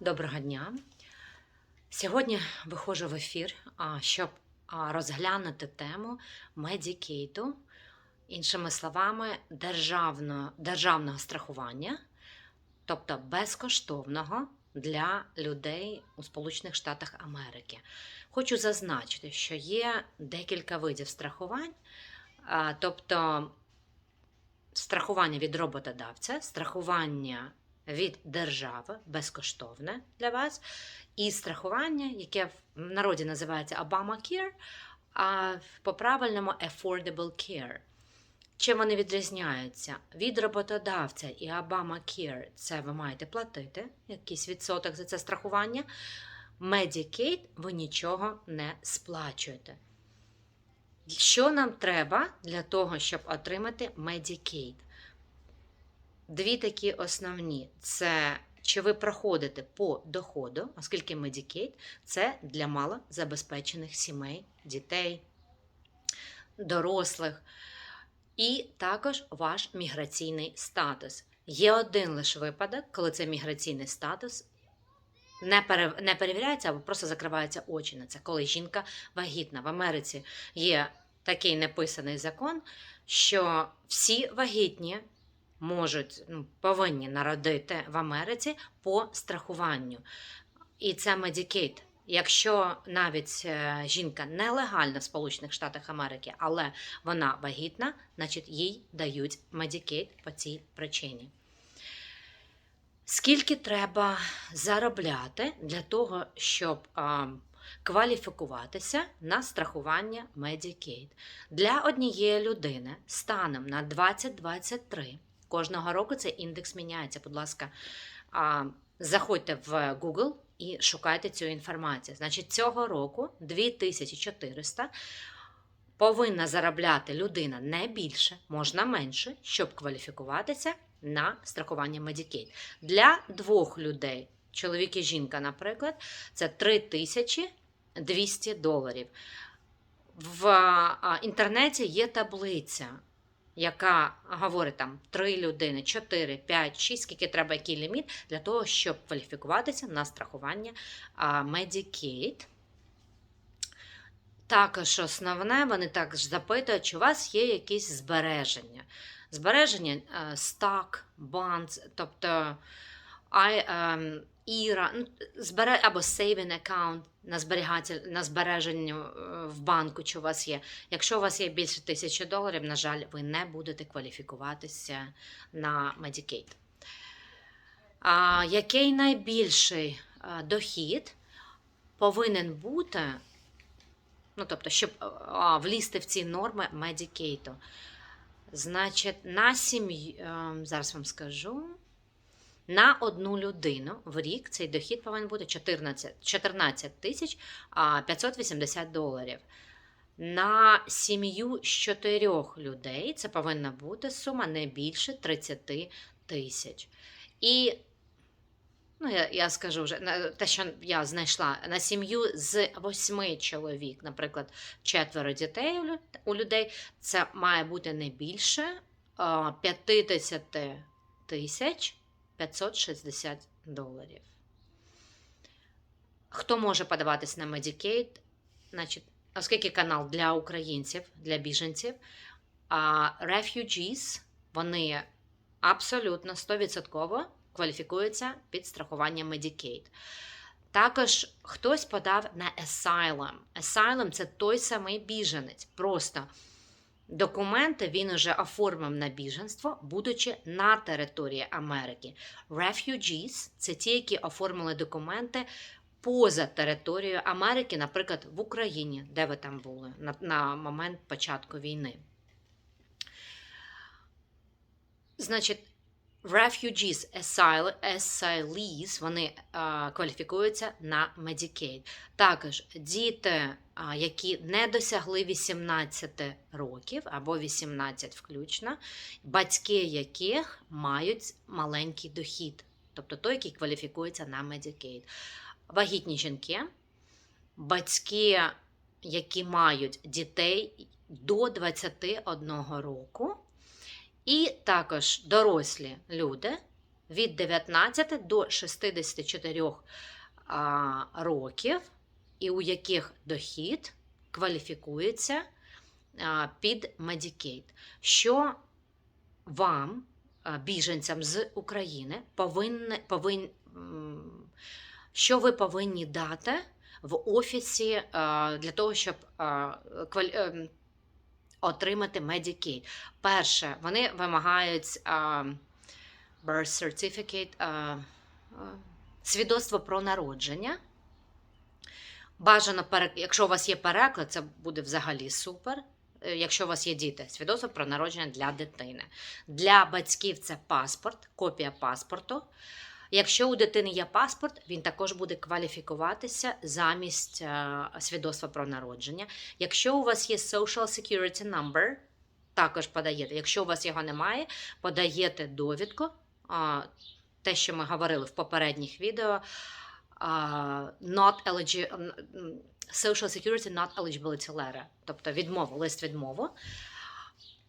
Доброго дня. Сьогодні виходжу в ефір, щоб розглянути тему медікейту, іншими словами, державного, державного страхування, тобто безкоштовного для людей у Сполучених Штатах Америки. Хочу зазначити, що є декілька видів страхувань, тобто страхування від роботодавця, страхування від держави безкоштовне для вас, і страхування, яке в народі називається Obamacare, а по-правильному Affordable Care. Чим вони відрізняються? Від роботодавця і Obamacare це ви маєте платити якийсь відсоток за це страхування. Medicaid ви нічого не сплачуєте. Що нам треба для того, щоб отримати Medicaid? Дві такі основні: це чи ви проходите по доходу, оскільки Medicaid – це для малозабезпечених сімей, дітей, дорослих, і також ваш міграційний статус. Є один лише випадок, коли цей міграційний статус не, пере, не перевіряється або просто закриваються очі на це, коли жінка вагітна. В Америці є такий неписаний закон, що всі вагітні можуть ну, повинні народити в Америці по страхуванню. І це Medicaid. Якщо навіть е, жінка нелегальна в Сполучених Штатах Америки, але вона вагітна, значить їй дають Medicaid по цій причині. Скільки треба заробляти для того, щоб а, кваліфікуватися на страхування Medicaid? Для однієї людини станом на 2023 Кожного року цей індекс міняється. Будь ласка, заходьте в Google і шукайте цю інформацію. Значить, цього року 2400 повинна заробляти людина не більше, можна менше, щоб кваліфікуватися на страхування Medicaid. Для двох людей, чоловік і жінка, наприклад, це 3200 доларів. В інтернеті є таблиця яка говорить там 3 людини, 4, 5, 6, скільки треба, який ліміт для того, щоб кваліфікуватися на страхування Medicaid. Також основне, вони також запитують, чи у вас є якісь збереження. Збереження стак, банк, тобто ем, Іра, ну, збере, або saving account на на збереження е, в банку, чи у вас є. Якщо у вас є більше тисячі доларів, на жаль, ви не будете кваліфікуватися на Medicaid. А, Який найбільший а, дохід повинен бути, ну, тобто, щоб а, влізти в ці норми Medicaid? Значить, на сім'ю, ем, зараз вам скажу. На одну людину в рік цей дохід повинен бути 14 14 тисяч 580 доларів. На сім'ю з чотирьох людей це повинна бути сума не більше 30 тисяч. І ну, я я скажу вже те, що я знайшла на сім'ю з восьми чоловік, наприклад, четверо дітей у людей, це має бути не більше 50 тисяч. 560 доларів. Хто може подаватись на Medicaid? Значить, оскільки канал для українців, для біженців, а refugees, вони абсолютно 100% кваліфікуються під страхування Medicaid. Також хтось подав на Asylum. Asylum – це той самий біженець. Просто Документи він уже оформив на біженство, будучи на території Америки. Refugees – це ті, які оформили документи поза територією Америки, наприклад, в Україні, де ви там були на, на момент початку війни. Значить, Refugees asylees, вони а, кваліфікуються на Medicaid. Також діти, а, які не досягли 18 років або 18 включно, батьки яких мають маленький дохід, тобто той, який кваліфікується на Medicaid. Вагітні жінки, батьки, які мають дітей до 21 року. І також дорослі люди, від 19 до 64 а, років, і у яких дохід кваліфікується під Medicaid. Що вам, біженцям з України, повинні, повин, що ви повинні дати в офісі для того, щоб ем, отримати Medicaid? Перше, вони вимагають а, birth certificate, а, свідоцтво про народження. Бажано, якщо у вас є переклад, це буде взагалі супер. Е, Якщо у вас є діти, свідоцтво про народження для дитини. Для батьків це паспорт, копія паспорту. Якщо у дитини є паспорт, він також буде кваліфікуватися замість е, свідоцтва про народження. Якщо у вас є Social Security Number, також подаєте. Якщо у вас його немає, подаєте довідку. Те, що ми говорили в попередніх відео, not eligi- м, м, Social Security Not Eligibility Letter, тобто відмову, лист відмову.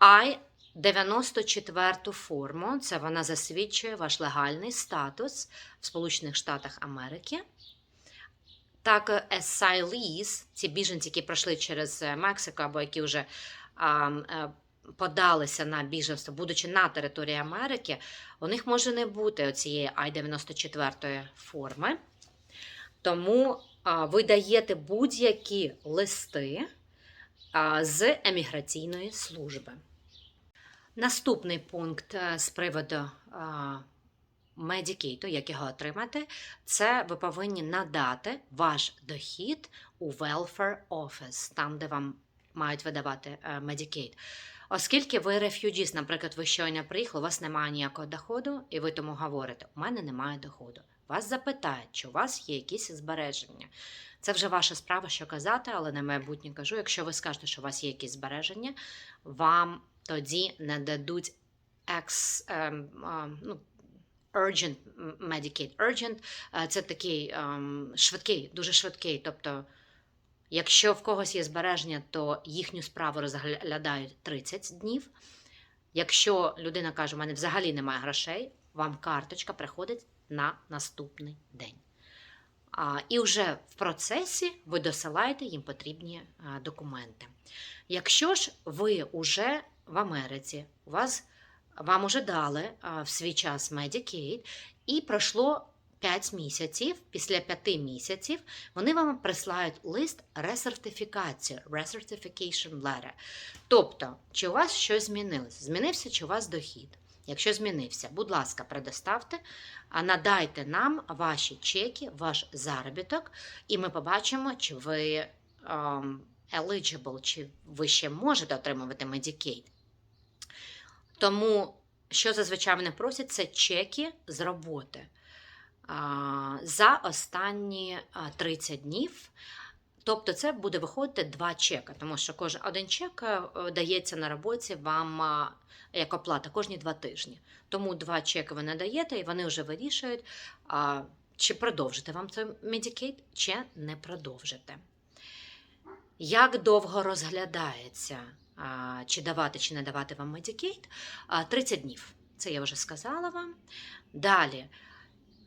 I 94 форму, це вона засвідчує ваш легальний статус в Сполучених Штатах Америки. Так, е, asylees, ці біженці, які пройшли через е, Мексику або які вже а, е, подалися на біженство, будучи на території Америки, у них може не бути оцієї I-94 форми. Тому а, ви даєте будь-які листи а, з еміграційної служби. Наступний пункт е, з приводу Медікейту, як його отримати, це ви повинні надати ваш дохід у Welfare Office, там, де вам мають видавати Медікейт. Оскільки ви рефюджіс, наприклад, ви щойно приїхали, у вас немає ніякого доходу, і ви тому говорите, у мене немає доходу. Вас запитають, чи у вас є якісь збереження. Це вже ваша справа, що казати, але на майбутнє кажу, якщо ви скажете, що у вас є якісь збереження, вам тоді не дадуть екс, ем, ну, urgent Medicaid. Urgent е, це такий ем, швидкий, дуже швидкий. Тобто, якщо в когось є збереження, то їхню справу розглядають 30 днів. Якщо людина каже, у мене взагалі немає грошей, вам карточка приходить на наступний день. А, і вже в процесі ви досилаєте їм потрібні а, документи. Якщо ж ви вже в Америці, у вас, вам уже дали а, в свій час Medicaid, і пройшло 5 місяців, після 5 місяців вони вам прислають лист ресертифікацію, recertification letter. Тобто, чи у вас щось змінилось? Змінився чи у вас дохід? Якщо змінився, будь ласка, предоставте, а надайте нам ваші чеки, ваш заробіток, і ми побачимо, чи ви um, eligible, чи ви ще можете отримувати Medicaid. Тому, що зазвичай мене просять, це чеки з роботи за останні 30 днів. Тобто це буде виходити два чека, тому що кожен один чек е, дається на роботі вам як оплата кожні два тижні. Тому два чеки ви надаєте, і вони вже вирішують, чи продовжити вам цей Medicaid, чи не продовжити. Як довго розглядається, чи давати, чи не давати вам Medicaid? 30 днів. Це я вже сказала вам. Далі.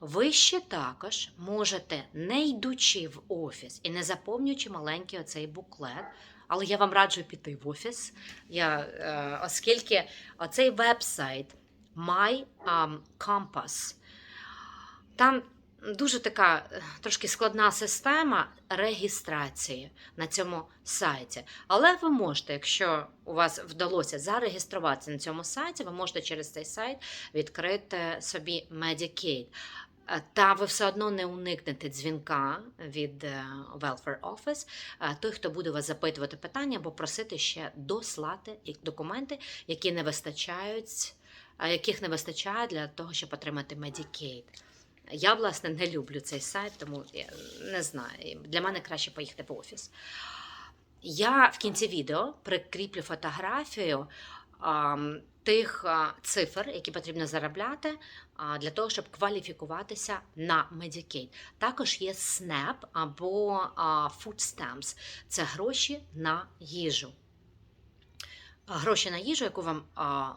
Ви ще також можете, не йдучи в офіс і не заповнюючи маленький оцей буклет, але я вам раджу піти в офіс, я, е, оскільки оцей веб-сайт My um, Compass, там дуже така е, трошки складна система реєстрації на цьому сайті. Але ви можете, якщо у вас вдалося зареєструватися на цьому сайті, ви можете через цей сайт відкрити собі Medicaid. Е, Та ви все одно не уникнете дзвінка від е, Welfare Office, той, хто буде вас запитувати питання або просити ще дослати документи, які не вистачають, яких не вистачає для того, щоб отримати Medicaid. Я, власне, не люблю цей сайт, тому я не знаю. Для мене краще поїхати в офіс. Я в кінці відео прикріплю фотографію ам, тих а, цифр, які потрібно заробляти а, для того, щоб кваліфікуватися на Medicaid. Також є SNAP або а, Food Stamps. Це гроші на їжу. Гроші на їжу, яку вам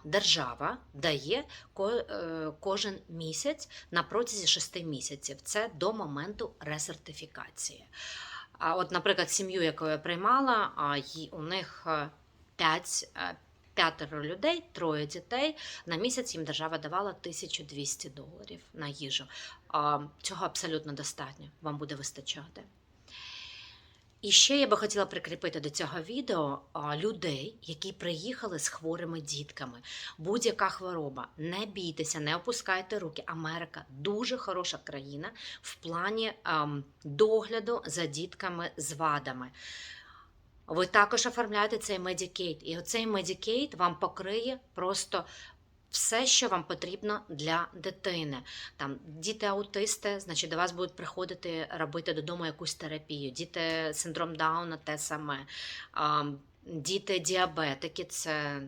держава дає е, кожен місяць на протязі 6 місяців. Це до моменту ресертифікації. А от, наприклад, сім'ю, яку я приймала, у них е, 5, п'ятеро людей, троє дітей. На місяць їм держава давала 1200 доларів на їжу. Цього абсолютно достатньо, вам буде вистачати. І ще я би хотіла прикріпити до цього відео людей, які приїхали з хворими дітками. Будь-яка хвороба. Не бійтеся, не опускайте руки. Америка дуже хороша країна в плані ем, догляду за дітками з вадами. Ви також оформляєте цей Medicaid. І оцей Medicaid вам покриє просто все, що вам потрібно для дитини. Там діти аутисти, значить, до вас будуть приходити робити додому якусь терапію. Діти синдром Дауна те саме. Діти діабетики, це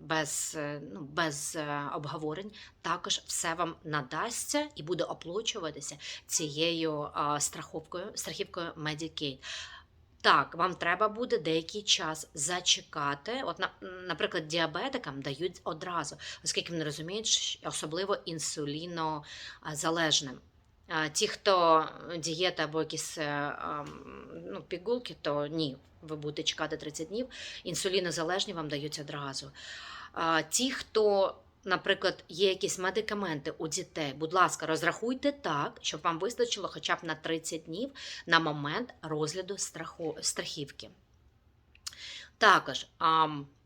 без, е, ну, без е, обговорень. Також все вам надасться і буде оплачуватися цією страховкою, страхівкою Medicaid. Так, вам треба буде деякий час зачекати. От, наприклад, діабетикам дають одразу, оскільки вони розуміють, особливо інсулінозалежним. Ті, хто дієта або якісь е, ну, пігулки, то ні, ви будете чекати 30 днів. Інсулінозалежні вам дають одразу. Ті, хто, наприклад, є якісь медикаменти у дітей, будь ласка, розрахуйте так, щоб вам вистачило хоча б на 30 днів на момент розгляду страху, страхівки. Також,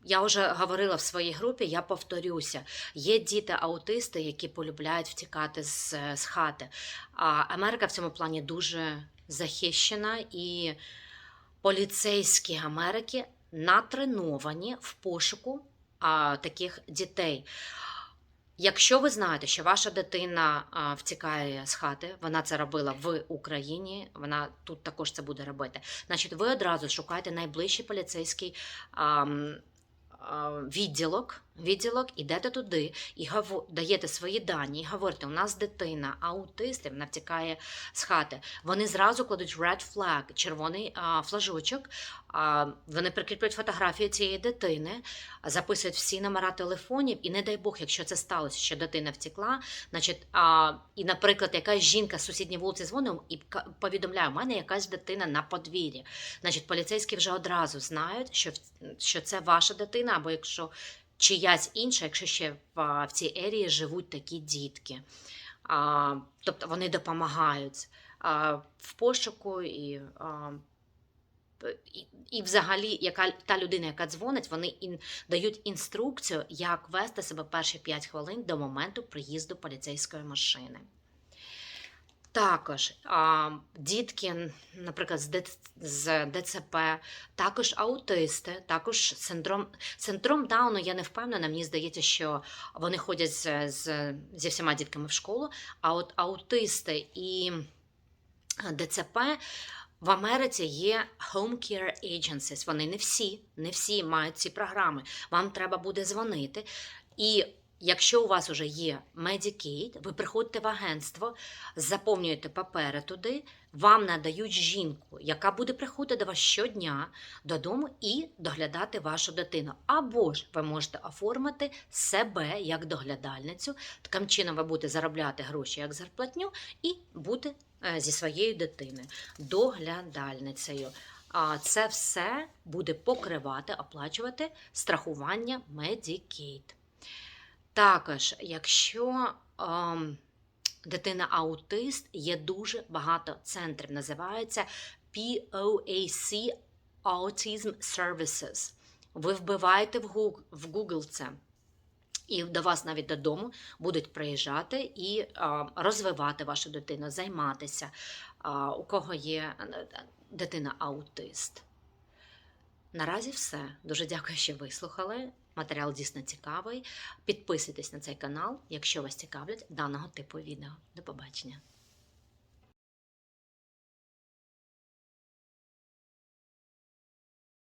я вже говорила в своїй групі, я повторюся, є діти-аутисти, які полюбляють втікати з, з хати. А Америка в цьому плані дуже захищена, і поліцейські Америки натреновані в пошуку а, таких дітей. Якщо ви знаєте, що ваша дитина втікає з хати, вона це робила в Україні, вона тут також це буде робити. Значить, ви одразу шукаєте найближчий поліцейський відділок, відділок, ідете туди і даєте свої дані, і говорите, у нас дитина, аутист, вона втікає з хати. Вони зразу кладуть red flag, червоний а, флажочок. А, вони прикріплюють фотографію цієї дитини, записують всі номера телефонів, і не дай Бог, якщо це сталося, що дитина втекла, значить, а, і, наприклад, якась жінка з сусідньої вулиці дзвонить і повідомляє, у мене якась дитина на подвір'ї. Значить, поліцейські вже одразу знають, що, що це ваша дитина, або якщо чиясь інша, якщо ще в, в цій ерії живуть такі дітки. А, тобто вони допомагають а, в пошуку і. А, і, і взагалі, яка та людина, яка дзвонить, вони ін, дають інструкцію, як вести себе перші 5 хвилин до моменту приїзду поліцейської машини. Також а, дітки, наприклад, з, ДЦП, також аутисти, також синдром, синдром Дауну, я не впевнена, мені здається, що вони ходять з, з, зі всіма дітками в школу, а от аутисти і ДЦП в Америці є Home Care Agencies. Вони не всі, не всі мають ці програми. Вам треба буде дзвонити. І якщо у вас вже є Medicaid, ви приходите в агентство, заповнюєте папери туди, вам надають жінку, яка буде приходити до вас щодня додому і доглядати вашу дитину. Або ж ви можете оформити себе як доглядальницю. Таким чином ви будете заробляти гроші як зарплатню і бути е, зі своєю дитиною, доглядальницею. А це все буде покривати, оплачувати страхування Medicaid. Також, якщо ем, дитина аутист, є дуже багато центрів. Називається POAC Autism Services. Ви вбиваєте в Google, це. І до вас навіть додому будуть приїжджати і а, розвивати вашу дитину, займатися, а, у кого є е, дитина аутист. Наразі все. Дуже дякую, що вислухали. Матеріал дійсно цікавий. Підписуйтесь на цей канал, якщо вас цікавлять даного типу відео. До побачення.